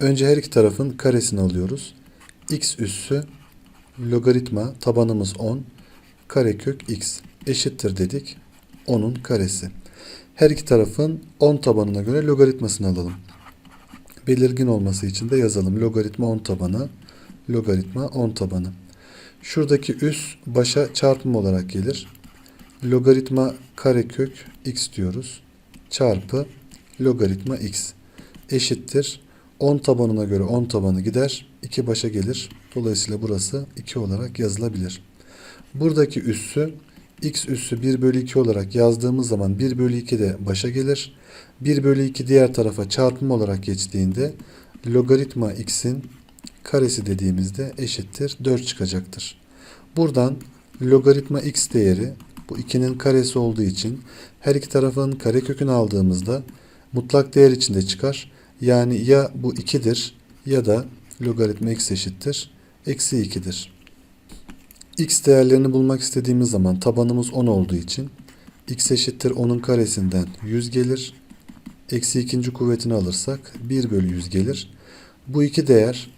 Önce her iki tarafın karesini alıyoruz. x üssü logaritma tabanımız 10 karekök x eşittir dedik. 10'un karesi. Her iki tarafın 10 tabanına göre logaritmasını alalım. Belirgin olması için de yazalım. Logaritma 10 tabanı, logaritma 10 tabanı. Şuradaki üs başa çarpım olarak gelir. Logaritma karekök x diyoruz. Çarpı logaritma x eşittir. 10 tabanına göre 10 tabanı gider. 2 başa gelir. Dolayısıyla burası 2 olarak yazılabilir. Buradaki üssü x üssü 1 bölü 2 olarak yazdığımız zaman 1 bölü 2 de başa gelir. 1 bölü 2 diğer tarafa çarpım olarak geçtiğinde logaritma x'in karesi dediğimizde eşittir 4 çıkacaktır. Buradan logaritma x değeri bu 2'nin karesi olduğu için her iki tarafın karekökünü aldığımızda mutlak değer içinde çıkar. Yani ya bu 2'dir ya da logaritma x eşittir. Eksi 2'dir. x değerlerini bulmak istediğimiz zaman tabanımız 10 olduğu için x eşittir 10'un karesinden 100 gelir. Eksi ikinci kuvvetini alırsak 1 bölü 100 gelir. Bu iki değer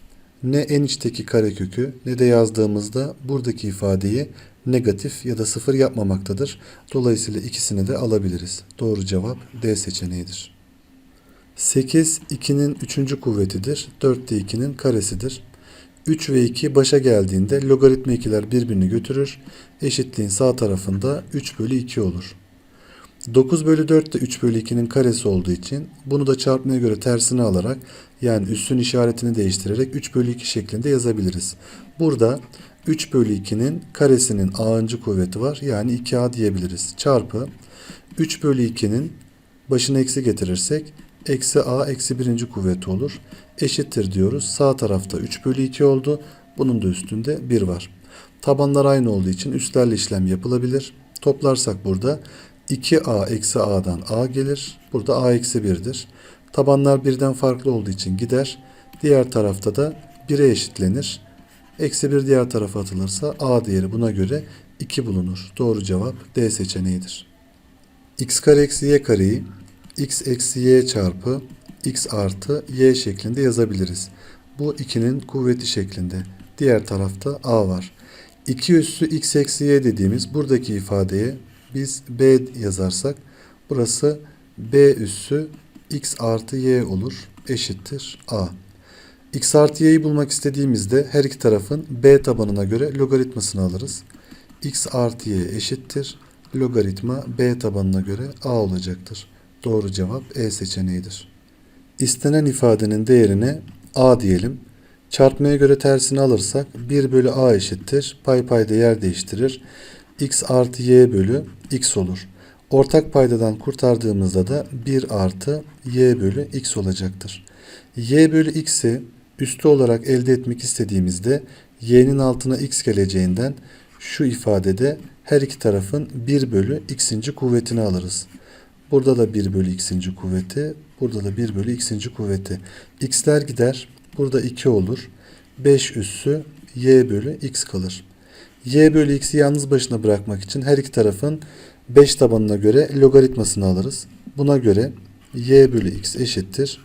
ne en içteki karekökü ne de yazdığımızda buradaki ifadeyi negatif ya da sıfır yapmamaktadır. Dolayısıyla ikisini de alabiliriz. Doğru cevap D seçeneğidir. 8 2'nin 3. kuvvetidir. 4 de 2'nin karesidir. 3 ve 2 başa geldiğinde logaritma ikiler birbirini götürür. Eşitliğin sağ tarafında 3 bölü 2 olur. 9 bölü 4 de 3 bölü 2'nin karesi olduğu için bunu da çarpmaya göre tersini alarak yani üssün işaretini değiştirerek 3 bölü 2 şeklinde yazabiliriz. Burada 3 bölü 2'nin karesinin a'ıncı kuvveti var yani 2a diyebiliriz. Çarpı 3 bölü 2'nin başına eksi getirirsek eksi a eksi birinci kuvveti olur. Eşittir diyoruz. Sağ tarafta 3 bölü 2 oldu. Bunun da üstünde 1 var. Tabanlar aynı olduğu için üstlerle işlem yapılabilir. Toplarsak burada 2a eksi a'dan a gelir. Burada a eksi 1'dir. Tabanlar birden farklı olduğu için gider. Diğer tarafta da 1'e eşitlenir. Eksi 1 diğer tarafa atılırsa a değeri buna göre 2 bulunur. Doğru cevap D seçeneğidir. x kare eksi y kareyi x eksi y çarpı x artı y şeklinde yazabiliriz. Bu 2'nin kuvveti şeklinde. Diğer tarafta a var. 2 üssü x eksi y dediğimiz buradaki ifadeye biz b yazarsak burası b üssü x artı y olur eşittir a. x artı y'yi bulmak istediğimizde her iki tarafın b tabanına göre logaritmasını alırız. x artı y eşittir logaritma b tabanına göre a olacaktır. Doğru cevap E seçeneğidir. İstenen ifadenin değerine a diyelim. Çarpmaya göre tersini alırsak 1 bölü a eşittir. Pay payda yer değiştirir. x artı y bölü x olur. Ortak paydadan kurtardığımızda da 1 artı y bölü x olacaktır. y bölü x'i üstü olarak elde etmek istediğimizde y'nin altına x geleceğinden şu ifadede her iki tarafın 1 bölü x'inci kuvvetini alırız. Burada da 1 bölü x'inci kuvveti. Burada da 1 bölü x'inci kuvveti. x'ler gider. Burada 2 olur. 5 üssü y bölü x kalır. y bölü x'i yalnız başına bırakmak için her iki tarafın 5 tabanına göre logaritmasını alırız. Buna göre y bölü x eşittir.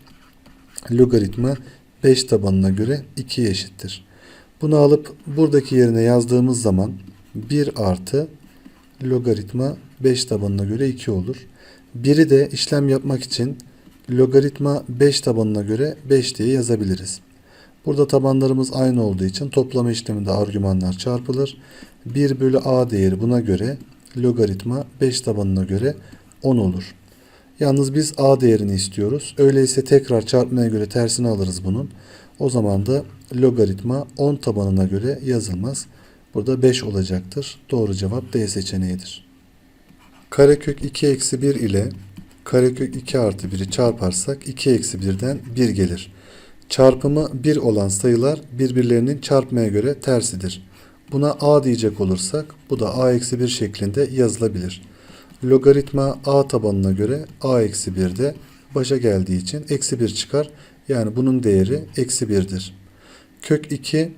Logaritma 5 tabanına göre 2'ye eşittir. Bunu alıp buradaki yerine yazdığımız zaman 1 artı logaritma 5 tabanına göre 2 olur. Biri de işlem yapmak için logaritma 5 tabanına göre 5 diye yazabiliriz. Burada tabanlarımız aynı olduğu için toplama işleminde argümanlar çarpılır. 1 bölü a değeri buna göre logaritma 5 tabanına göre 10 olur. Yalnız biz a değerini istiyoruz. Öyleyse tekrar çarpmaya göre tersini alırız bunun. O zaman da logaritma 10 tabanına göre yazılmaz. Burada 5 olacaktır. Doğru cevap D seçeneğidir. Karekök 2 eksi 1 ile karekök 2 artı 1'i çarparsak 2 eksi 1'den 1 gelir. Çarpımı 1 olan sayılar birbirlerinin çarpmaya göre tersidir. Buna a diyecek olursak bu da a eksi 1 şeklinde yazılabilir. Logaritma a tabanına göre a eksi 1'de başa geldiği için eksi 1 çıkar. Yani bunun değeri eksi 1'dir. Kök 2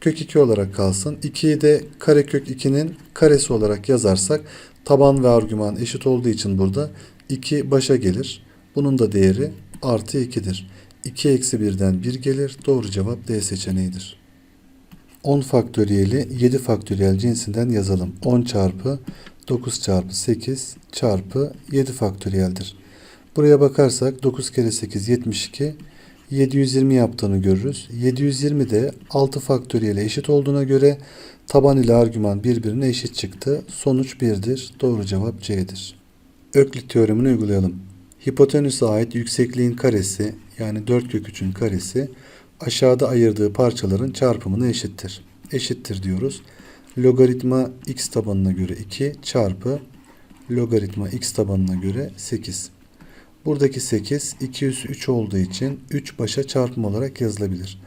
kök 2 olarak kalsın. 2'yi de karekök 2'nin karesi olarak yazarsak taban ve argüman eşit olduğu için burada 2 başa gelir. Bunun da değeri artı 2'dir. 2 eksi 1'den 1 gelir. Doğru cevap D seçeneğidir. 10 faktöriyeli 7 faktöriyel cinsinden yazalım. 10 çarpı 9 çarpı 8 çarpı 7 faktöriyeldir. Buraya bakarsak 9 kere 8 72 720 yaptığını görürüz. 720 de 6 faktöriyele eşit olduğuna göre taban ile argüman birbirine eşit çıktı. Sonuç 1'dir. Doğru cevap C'dir. Öklit teoremini uygulayalım. Hipotenüse ait yüksekliğin karesi yani 4 kök 3'ün karesi aşağıda ayırdığı parçaların çarpımına eşittir. Eşittir diyoruz. Logaritma x tabanına göre 2 çarpı logaritma x tabanına göre 8. Buradaki 8 2 üssü 3 olduğu için 3 başa çarpım olarak yazılabilir.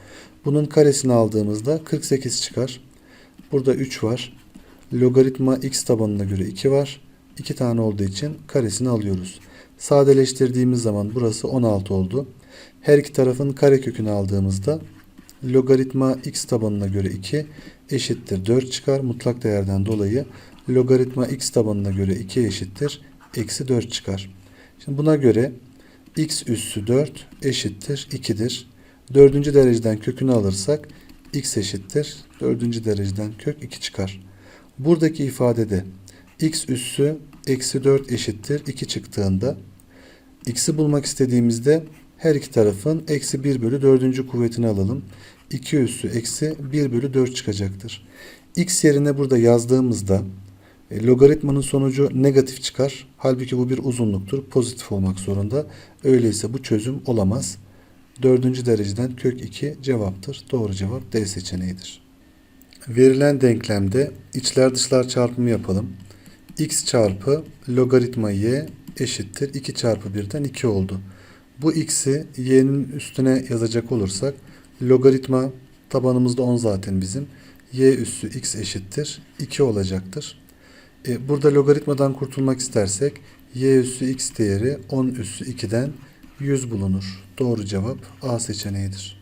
Bunun karesini aldığımızda 48 çıkar. Burada 3 var. Logaritma x tabanına göre 2 var. 2 tane olduğu için karesini alıyoruz. Sadeleştirdiğimiz zaman burası 16 oldu. Her iki tarafın karekökünü aldığımızda logaritma x tabanına göre 2 eşittir 4 çıkar. Mutlak değerden dolayı logaritma x tabanına göre 2 eşittir eksi 4 çıkar. Şimdi buna göre x üssü 4 eşittir 2'dir. Dördüncü dereceden kökünü alırsak x eşittir. Dördüncü dereceden kök 2 çıkar. Buradaki ifadede x üssü eksi 4 eşittir 2 çıktığında x'i bulmak istediğimizde her iki tarafın eksi 1 bölü 4. kuvvetini alalım. 2 üssü eksi 1 bölü 4 çıkacaktır. x yerine burada yazdığımızda e, logaritmanın sonucu negatif çıkar. Halbuki bu bir uzunluktur. Pozitif olmak zorunda. Öyleyse bu çözüm olamaz. Dördüncü dereceden kök 2 cevaptır. Doğru cevap D seçeneğidir. Verilen denklemde içler dışlar çarpımı yapalım. x çarpı logaritma y eşittir 2 çarpı 1'den 2 oldu. Bu x'i y'nin üstüne yazacak olursak logaritma tabanımızda 10 zaten bizim. y üssü x eşittir 2 olacaktır. E, burada logaritmadan kurtulmak istersek y üssü x değeri 10 üssü 2'den 100 bulunur. Doğru cevap A seçeneğidir.